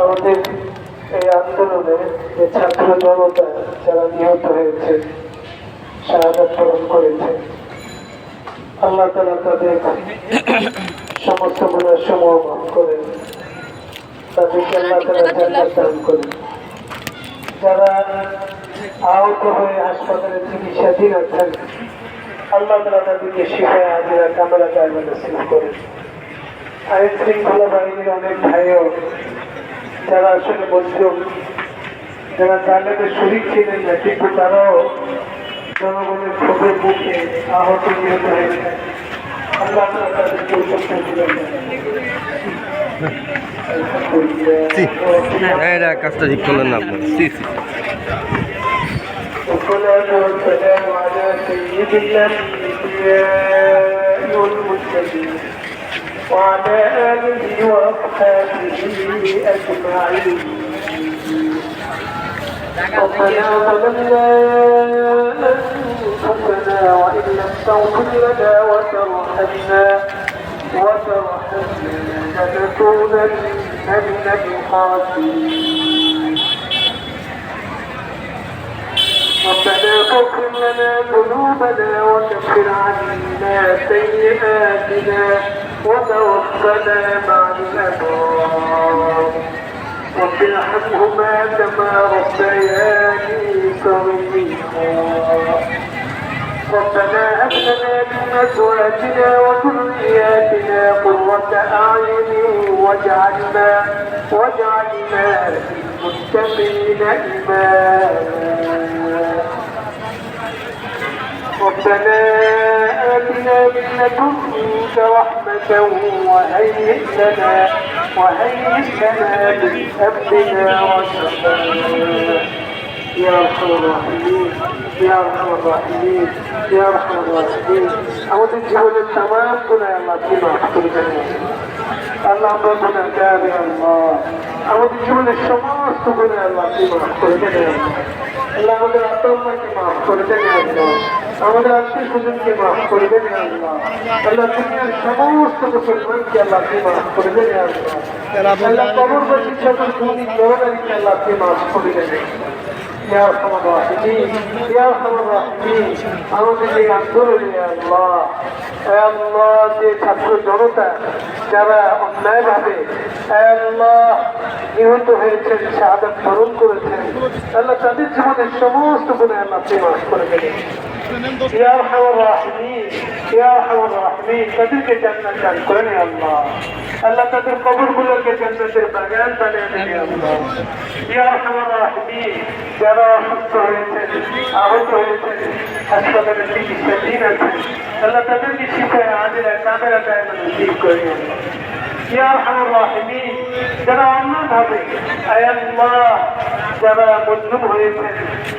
আমাদের এই আন্দোলনে যে ছাত্র জনতা যারা নিহত হয়েছে শাহাদাত বরণ করেছে আল্লাহ তালা তাদের সমস্ত গুণের সমূহ মাফ করে তাদেরকে আল্লাহ তালা জান্নাত দান করে যারা আহত হয়ে হাসপাতালে চিকিৎসাধীন আছেন আল্লাহ তালা তাদেরকে শিখায় হাজিরা কামেরা জায়গা নসিব করে আইন শৃঙ্খলা বাহিনীর অনেক ভাইও যারা আসলে মজলুম যারা জানেতে শরীর ছিলেন না কিন্তু তারাও জনগণের ক্ষোভের মুখে আহত নিহত হয়েছে আল্লাহ তাআলা তাদেরকে উত্তর দিলেন জি হ্যাঁ এটা কাজটা ঠিক করলেন না আপনার জি জি والصلاة والسلام على سيد الأنبياء والمرسلين وعلى آله وأصحابه أجمعين. ربنا ظلمنا أنفسنا وإن لم تغفر لنا وترحمنا وترحمنا لنكونن من الخاسرين ربنا أغفر لنا ذنوبنا وكفر عنا سيئاتنا. وتوفنا مع الأبرار. رب ارحمهما كما ربياني صغيرا. ربنا هب لنا من أزواجنا وذرياتنا قرة أعين واجعلنا واجعلنا للمتقين إماما. ربنا آتنا من لدنك رحمة وهيئ لنا وهيئ لنا من أمرنا رشدا. يا أرحم الراحمين يا أرحم الراحمين يا أرحم الراحمين. أود تجيب للتمام كنا يا الله كنا أحكم جميعا. اللهم ربنا كان يا الله أود تجيب للشماس كنا يا الله كنا أحكم جميعا. اللهم ربنا أطمك ما أحكم جميعا. আমাদের আত্মীয় স্বজনকে মাফ করে দেবে আল্লাহ। দুনিয়ার সমস্ত মুসলমানকে আল্লাহ কে মাফ করে দেবে আল্লাহ। আল্লাহ কবর বসে সকল ভূমি জবাদারিকে আল্লাহ কে মাফ করে দেবে যে ছাত্র জনতা যারা অন্যায়ভাবে আল্লাহ নিহত হয়েছেন শাহাদ স্মরণ করেছেন তাহলে তাদের জীবনের সমস্ত গুণে আল্লাহ মাফ করে দেবেন يا ارحم الراحمين يا ارحم الراحمين তাদেরকে জান্নাত দান করেন হে আল্লাহ আল্লাহ তাদের কবরগুলোকে জান্নাতের বাগান বানিয়ে দেন হে আল্লাহ ইয়া আরহামার রাহিমিন যারা অসুস্থ হয়েছেন আহত হয়েছেন হাসপাতালে চিকিৎসাধীন আছেন আল্লাহ তাদেরকে শিখায় আজেরা কামেরা দেয় ঠিক করে আল্লাহ ইয়া আরহামার রাহিমিন যারা অন্যভাবে আয় আল্লাহ যারা মজলুম হয়েছেন আয়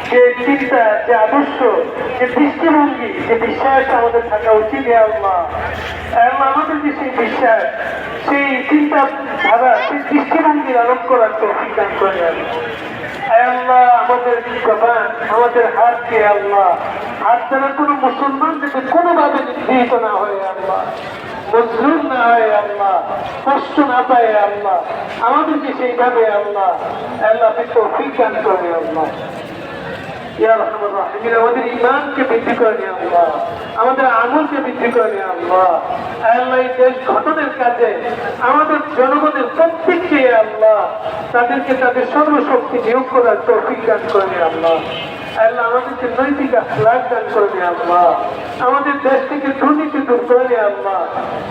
যে চিন্তা যে আদর্শ, যে দৃষ্টিভঙ্গি, যে বিশ্বাস আমাদের থাকা উচিত আল্লাহ। আল্লাহ আমাদের যে সেই বিশ্বাস, সেই চিন্তা ধারা সেই দৃষ্টিভঙ্গি লালন করার তৌফিক দান করে আল্লাহ। আমাদের জবান, আমাদের হাতকে আল্লাহ, হাত দ্বারা কোনো মুসলমান যাতে কোনোভাবে নিগৃহীত না হয় আল্লাহ। মজলুম না হয় আল্লাহ। কষ্ট না পায় আল্লাহ। আমাদেরকে সেইভাবে আল্লাহ। আল্লাহ তৌফিক দান করে আল্লাহ। আমাদের ইমানকে বৃদ্ধি করে নিয়ে আল্লাহ, আমাদের আমলকে বৃদ্ধি করে নিয়ে আল্লাহ। আল্লাহ এই দেশ ঘটনের কাজে আমাদের জনগণের প্রত্যেককে আল্লাহ, তাদেরকে তাদের সর্বশক্তি নিয়োগ করার তৌফিক দান করে নিয়ে আল্লাহ। আল্লাহ আমাদেরকে নৈতিক আখলাক দান করে দে আল্লাহ। আমাদের দেশ থেকে দুর্নীতি দূর করে দে আল্লাহ।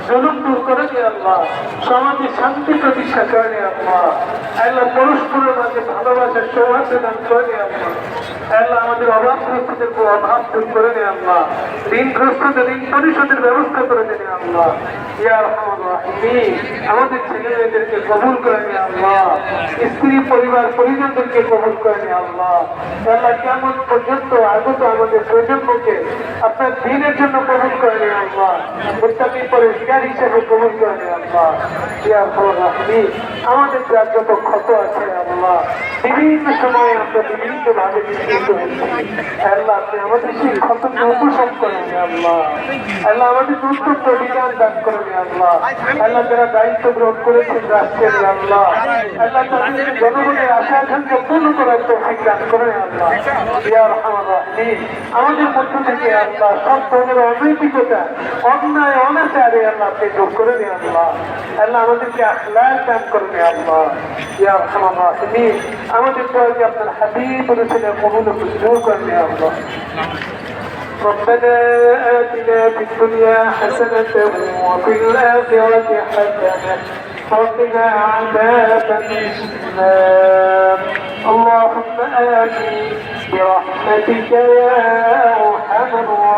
জুলুম দূর করে দে আল্লাহ। সমাজে শান্তি প্রতিষ্ঠা করে দে আল্লাহ। আল্লাহ পরস্পরের মাঝে ভালোবাসার সৌহার্দ্য করে দে আল্লাহ। আল্লাহ আমাদের অভাবগ্রস্তদের অভাব দূর করে দে আল্লাহ। ঋণগ্রস্তদের, ঋণ পরিশোধের ব্যবস্থা করে দে আল্লাহ। ইয়া আমাদের ছেলে মেয়েদেরকে কবুল করে নে আল্লাহ। স্ত্রী, পরিবার, পরিজনদেরকে কবুল করে নে আল্লাহ। আল্লাহ কেমন পর্যন্ত আগত আমাদের প্রজন্মকে আপনার দিনের জন্য কবুল করে নে আল্লাহ। মুত্তাকি পরিষ্কার হিসেবে কবুল করে নে আল্লাহ। আমাদের যার যত ক্ষত আছে, আল্লাহ। বিভিন্ন সময়ে আমরা বিভিন্ন ভাবে বিস্তৃত হয়েছি। আল্লাহ, আপনি আমাদের সেই ক্ষতকে উপশম করেন, আল্লাহ। আল্লাহ, আমাদের উত্তম অধিকার দান করেন, আল্লাহ। আল্লাহ, যারা দায়িত্ব গ্রহণ করেছেন রাষ্ট্রের, আল্লাহ। আল্লাহ, তাদের জনগণের আশা আকাঙ্ক্ষা পূর্ণ করার তৌফিক দান করেন, আল্লাহ। ইয়া রাহিম। আমাদের মধ্য থেকে, আল্লাহ, সব ধরনের অনৈতিকতা, অন্যায়, অনাচারে, আল্লাহ, আপনি দূর করে আল্লাহ। আল্লাহ, আমাদেরকে আখলার দান করে নিয়ে আল্লাহ ইয়া রহমান রাহিম আমাদের দোয়াকে আপনার হাবিব বলেছিলেন কবুল ও দূর করে নিয়ে আল্লাহ ربنا آتنا في الدنيا حسنة وفي الآخرة حسنة وقنا عذاب النار اللهم آمين برحمتك يا أرحم الراحمين